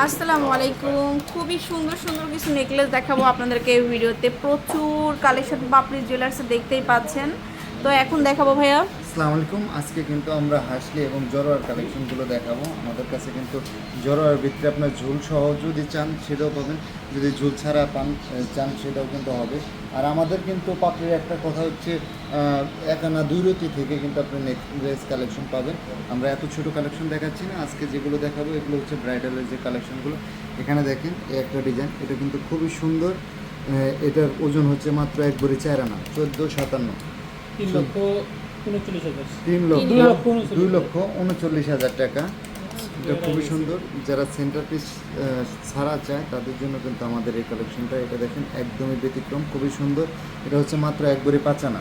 আসসালামু আলাইকুম। খুবই সুন্দর সুন্দর কিছু নেকলেস দেখাবো আপনাদেরকে এই ভিডিওতে। প্রচুর কালেকশন পাপড়ি জুয়েলার্সে দেখতেই পাচ্ছেন। তো এখন দেখাবো ভাইয়া। আসসালামু আলাইকুম। আজকে কিন্তু আমরা হাসলি এবং জরোয়ার কালেকশনগুলো দেখাবো। আমাদের কাছে কিন্তু জরোয়ার ভিতরে আপনার ঝুল সহ যদি চান সেটাও পাবেন। যদি ঝুল ছাড়া পান চান সেটাও কিন্তু হবে। আর আমাদের কিন্তু পাপড়ির একটা কথা হচ্ছে এক আনা দুই রতি থেকে কিন্তু আপনি নেকলেস কালেকশন পাবেন। আমরা এত ছোট কালেকশন দেখাচ্ছি না। আজকে যেগুলো দেখাবো, এগুলো হচ্ছে ব্রাইডালের যে কালেকশনগুলো। এখানে দেখেন, এই একটা ডিজাইন, এটা কিন্তু খুবই সুন্দর। এটার ওজন হচ্ছে মাত্র এক ভরি চার আনা, চোদ্দ সাতান্ন। তিন লক্ষ তিন লক্ষ দুই লক্ষ উনচল্লিশ হাজার টাকা। এটা খুবই সুন্দর। যারা সেন্টার পিস ছাড়া চায় তাদের জন্য কিন্তু আমাদের এই কালেকশনটা এটা দেখেন একদমই ব্যতিক্রম খুবই সুন্দর। এটা হচ্ছে মাত্র এক পাঁচানা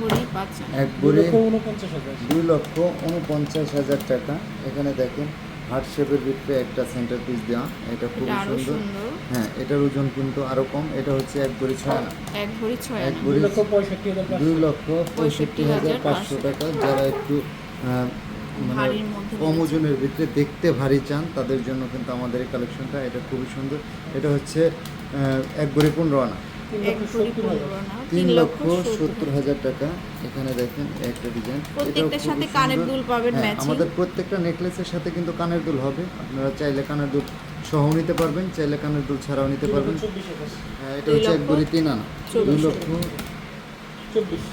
ভরি পাঁচ এক দুই বড়ি লক্ষ উনপঞ্চাশ হাজার। দুই লক্ষ উনপঞ্চাশ হাজার টাকা। এখানে দেখেন হার্ট শেপের ভিতরে একটা সেন্টার পিস দেওয়া। এটা আরও সুন্দর। হ্যাঁ এটার ওজন কিন্তু আরও কম। এটা হচ্ছে এক ভরি ছয় আনা। এক ভরি ছয় এক আনা। দুই লক্ষ পঁয়ষট্টি হাজার পাঁচশো। দুই লক্ষ পঁয়ষট্টি হাজার পাঁচশো টাকা। যারা একটু মানে কম ওজনের ভিতরে দেখতে ভারী চান তাদের জন্য কিন্তু আমাদের এই কালেকশনটা এটা খুবই সুন্দর। এটা হচ্ছে এক ভরি পনেরো আনা। তিন লক্ষ সত্তর হাজার। টাকা এখানে দেখেন একটা ডিজাইন প্রত্যেকটার সাথে কানের দুল পাবেন হ্যাঁ, আমাদের প্রত্যেকটা নেকলেসের সাথে কিন্তু কানের দুল হবে। আপনারা চাইলে কানের দুল সহ নিতে পারবেন চাইলে কানের দুল ছাড়াও নিতে পারবেন। হ্যাঁ, এটা হচ্ছে এক লক্ষ তিন আনা। দুই লক্ষ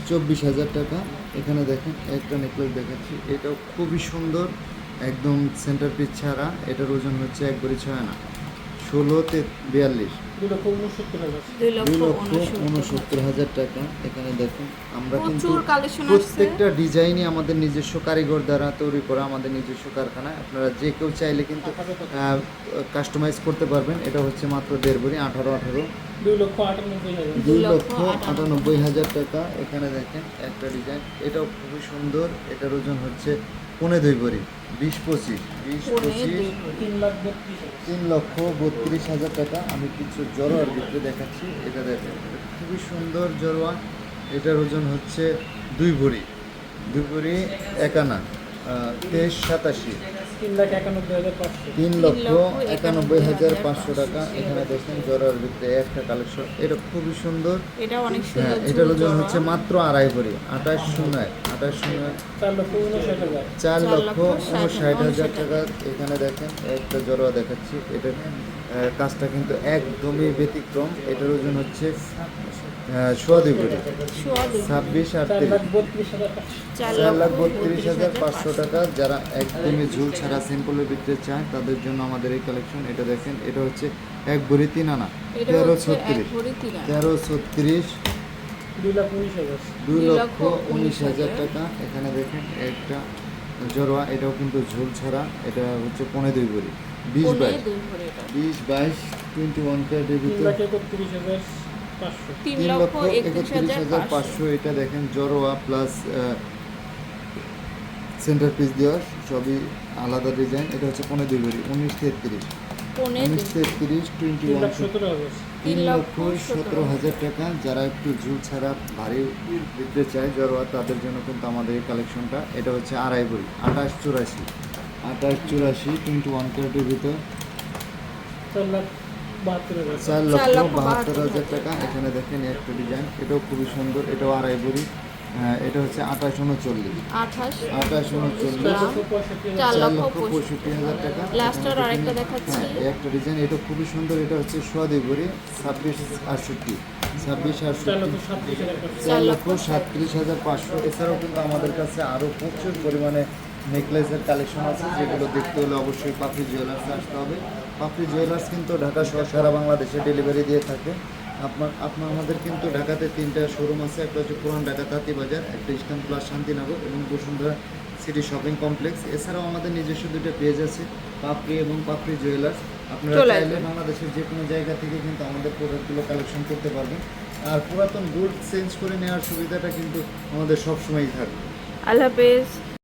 চব্বিশ। হাজার টাকা। এখানে দেখেন একটা নেকলেস দেখাচ্ছি। এটাও খুবই সুন্দর। একদম সেন্টার পিস ছাড়া। এটার ওজন হচ্ছে এক ভরি ছয় আনা। ষোলোতে বিয়াল্লিশ। দুই লক্ষ উনসত্তর হাজার। টাকা। এখানে দেখুন আমরা কিন্তু প্রচুর কালেকশন আসছে। প্রত্যেকটা ডিজাইনই আমাদের নিজস্ব কারিগর দ্বারা তৈরি করা আমাদের নিজস্ব কারখানায় আপনারা যে কেউ চাইলে কিন্তু কাস্টমাইজ করতে পারবেন। এটা হচ্ছে মাত্র দেড় ভরি আঠারো আঠারো। দুই লক্ষ আটানব্বই হাজার। টাকা। এখানে দেখেন একটা ডিজাইন। এটাও খুবই সুন্দর। এটার ওজন হচ্ছে পনে দুই ভরি বিশ পঁচিশ। বিশ পঁচিশ তিন লক্ষ বত্রিশ হাজার টাকা। আমি কিছু জরোয়ার ভিতরে দেখাচ্ছি এটা দেখেন। খুবই সুন্দর জরোয়া এটার ওজন হচ্ছে দুই ভরি। দুই ভরি একানা তেইশ সাতাশি। তিন লক্ষ একানব্বই হাজার পাঁচশো টাকা এখানে দেখেন জরোয়ার ভিতরে একটা কালেকশন। এটা খুবই সুন্দর। এটা অনেক হ্যাঁ সুন্দর এটার ওজন হচ্ছে মাত্র আড়াই ভরি আঠাশ শূন্য আঠাশ শূন্য। চার লক্ষ উনষাট হাজার। টাকা। এখানে দেখেন একটা জড়োয়া দেখাচ্ছি। এটার আহ, কাজটা কিন্তু একদমই ব্যতিক্রম। এটার ওজন হচ্ছে সোয়া দুই ভরি। ছাব্বিশ চার আটত্রিশ লাখ বত্রিশ হাজার পাঁচশো। চার চার লাখ বত্রিশ হাজার পাঁচশো টাকা। যারা একদমই ঝুল ছাড়া সিম্পলের ভিতরে চায় তাদের জন্য আমাদের এই কালেকশন এটা দেখেন এটা হচ্ছে এক ভরি তিন আনা তেরো ছত্রিশ। তেরো ছত্রিশ দুই লক্ষ উনিশ হাজার। টাকা এখানে দেখেন একটা জরোয়া এটাও কিন্তু ঝোল ছাড়া এটা হচ্ছে পনেরো দুই ভরি বিশ বাইশ। বিশ বাইশ টোয়েন্টি ওয়ান ক্যারেটের ভিতরে তিন লক্ষ একত্রিশ হাজার পাঁচশো এটা দেখেন জরোয়া প্লাস সেন্টার পিস দেওয়া সবই আলাদা ডিজাইন এটা হচ্ছে পনেরো দুই ভরি উনিশ তেত্রিশ। উনিশ তেত্রিশ টোয়েন্টি তিন ওয়ান তিন লক্ষ সতেরো হাজার টাকা। যারা একটু ঝুল ছাড়া ভারী বিদ্যুৎ চায় জড়োয়া তাদের জন্য কিন্তু আমাদের এই কালেকশনটা এটা হচ্ছে আড়াই বই আঠাশ চুরাশি। আঠাশ চুরাশি টোয়েন্টি ওয়ান ক্যারেটের ভিতর। চার লক্ষ বাহাত্তর বাহাত্তর হাজার টাকা। এখানে দেখেন একটা ডিজাইন এটাও খুবই সুন্দর এটাও আড়াই বড়ি এটা হচ্ছে আঠাশ উনচল্লিশ। আঠাশ। উনচল্লিশ। চার লক্ষ পঁয়ষট্টি হাজার টাকা। হ্যাঁ একটা ডিজাইন এটা খুবই সুন্দর এটা হচ্ছে ভরি ছাব্বিশ আটষট্টি। ছাব্বিশ আটষট্টি। চার লক্ষ সাতত্রিশ হাজার পাঁচশো। এছাড়াও কিন্তু আমাদের কাছে আরও প্রচুর পরিমাণে নেকলেসের কালেকশন আছে যেগুলো দেখতে হলে অবশ্যই পাপড়ি জুয়েলার্সে আসতে হবে। পাপড়ি জুয়েলার্স কিন্তু ঢাকা সহ সারা বাংলাদেশে ডেলিভারি দিয়ে থাকে। আপনার আপনার আমাদের কিন্তু ঢাকাতে তিনটা শোরুম আছে। একটা হচ্ছে পুরান ঢাকা তাঁতিবাজার একটা ইস্টার্ন প্লাস শান্তিনগর এবং বসুন্ধরা সিটি শপিং কমপ্লেক্স এছাড়াও আমাদের নিজস্ব দুটো পেজ আছে পাপড়ি এবং পাপড়ি জুয়েলার্স আপনারা চাইলে বাংলাদেশের যে কোনো জায়গা থেকে কিন্তু আমাদের প্রোডাক্টগুলো কালেকশন করতে পারবেন। আর পুরাতন গোল্ড চেঞ্জ করে নেওয়ার সুবিধাটা কিন্তু আমাদের সবসময়ই থাকবে। আল্লাহ হাফেজ।